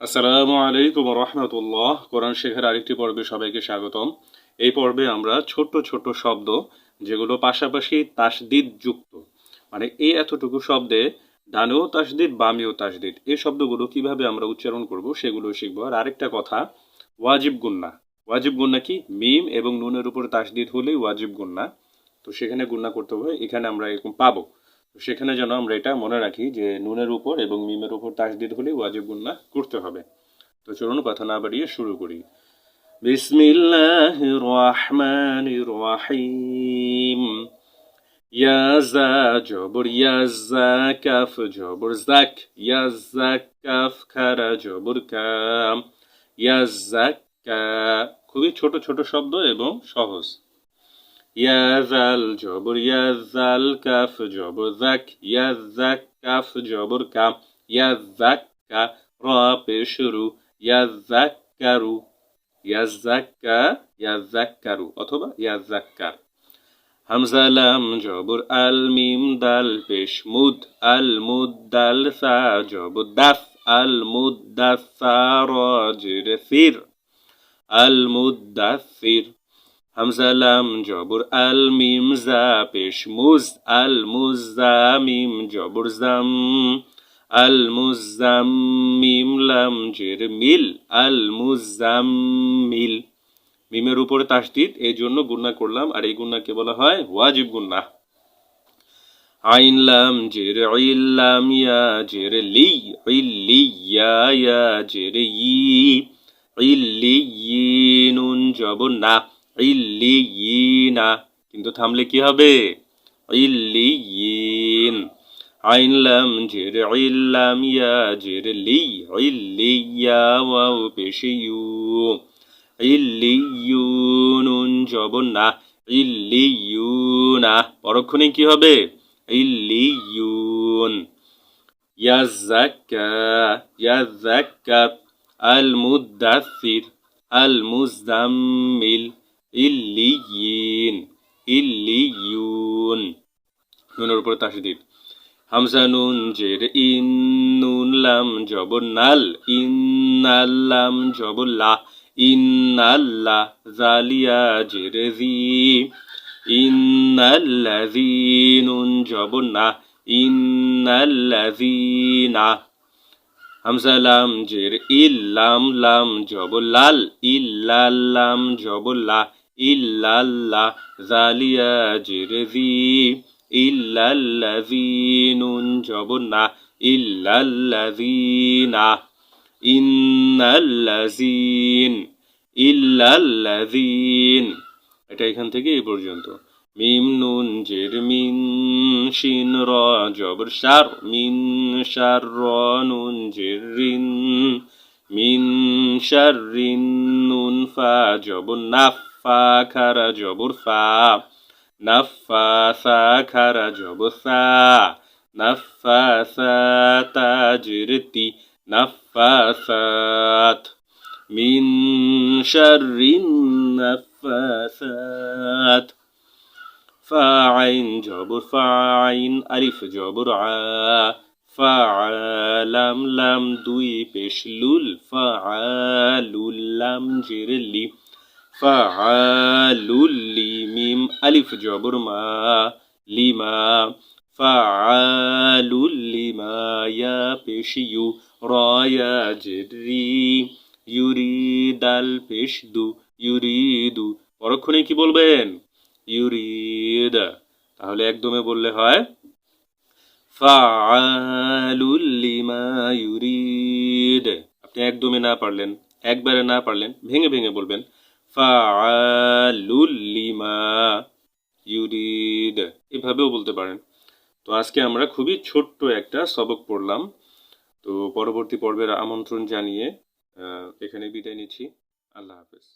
আসসালামু আলাইকুম রহমতুল্লাহ। কোরআন শেখের আরেকটি পর্বে সবাইকে স্বাগতম। এই পর্বে আমরা ছোট্ট ছোট্ট শব্দ, যেগুলো পাশাপাশি তাসদিদ যুক্ত মানে এই এতটুকু শব্দে ডানেও তাসদিদ, বামেও তাসদিদ, এই শব্দগুলো কীভাবে আমরা উচ্চারণ করব সেগুলো শিখব। আর আরেকটা কথা, ওয়াজিব গুন্না। ওয়াজিব গুন্না কি? মিম এবং নুনের উপর তাসদিদ হলেই ওয়াজিব গুন্না। তো সেখানে গুন্না করতে হবে, এখানে আমরা এরকম পাবো। সেখানে যেন আমরা এটা মনে রাখি যে নুনের উপর এবং মিমের উপর তাসদিদ হলে ওয়াজিব গুন্না করতে হবে। তো চলুন কথা না বাড়িয়ে শুরু করি। বিসমিল্লাহ রহমান রহিম। ইয়াজা জবর ইয়াজা কাফ জবর, জাক ইয়াজা কাফ খারা জবর কাম ইয়াজাক্কা খুবই ছোট ছোট শব্দ এবং সহজ। ইয়াজাল জবর ইয়াজাল কাফ জবর জাক ইয়াজাক কাফ জবর কাম ইয়াজাক্কা র পেশ শুরু ইয়াজাক্কারু ইয়াজাক্কা ইয়াজাক্কারু অথবা ইয়াজাক্কার হামজা লাম জবর আল মিম দাল পেশ মুদ আল মুদ দাল সা জবর দাফ আল মুদ দাসা র জির ফির আল মুদাসির হামজা লাম জবর আল মিম জা পেশ মুজ আল মুজা মিম জবর জাম আল মুজাম্মিম লাম জের মিল আল মুজাম্মিল মিমের উপরে তাসদিদ এই জন্য গুন্না করলাম, আর এই গুন্নাকে বলা হয়? ওয়াজিব গুন্না আইন লাম জের ইল্লাম ইয়া জের লি ইল্লি ইয়া ইয়া জের ই ইল্লি নুন জবর না। ইল্লি না কিন্তু থামলে কি হবে? ইল্লি ইন আইন লাম জের ইল্লাম ইয়া জের লি ইল্লি ইয়া ওয়াও পেশি ইউ ইল্লি নুন জবর না ইল্লি না পরক্ষণে কি হবে? ইল্লি ইউন ইয়াজাক্কা ইয়াজাক্কা আল মুদাসির আল মুজাম্মিল। ইল্লিয়িন ইল্লিয়ুন নুনের উপর তাসদিদ। হামজা নুন জের ইন, নুন লাম জবর নাল ইন্নাল্লাম জবর লা ইন্নাল্লাহ জালিয়া জের জি ইন্নাল্লাযী নুন জবর না। ইন্নাল্লাযীনা হামজা লাম জের ইল্লাম লাম জবর লাল ইল্লাল্লাম জবর লা ইল্লাল্লাহ জালিয়া জের জি ইল্লাল্লাযীনুন জবর না ইল্লাল্লাযীনা, ইন্নাল্লাযীন, ইল্লাল্লাযীন। এটা এখান থেকে এই পর্যন্ত। মিম নুন জের মিন শিন র জবর শার মিন শার র নুন জের মিন শার রিন নুন ফা জবর নাফা খারা জবর ফা নাফা সা খারা জবর সা নাফা সা তাজরতি নাফা সাত মিন শারিন নাফাসাত ফাআইন জবর ফাআইন আলিফ জবর ফাআলাম লাম দুই পেশ লুল ফাআলুল লাম লি মিম আলিফ জবর মা, লিমা ফাআলুল লিমা ইয়া ইউ, রায়া জেরি ইউরিদাল পেশ দু, ইউরিদু পরক্ষণে কি বলবেন? ইউরিদ। তাহলে একদমে বললে হয় লিমা ইউরিদ। আপনি একদমে না পারলেন, একবারে না পারলেন, ভেঙে ভেঙে বলবেন ইউরিদ। এভাবেও বলতে পারেন। তো আজকে আমরা খুবই ছোট্ট একটা সবক পড়লাম। তো পরবর্তী পর্বের আমন্ত্রণ জানিয়ে এখানে বিদায় নিচ্ছি। আল্লাহ হাফেজ।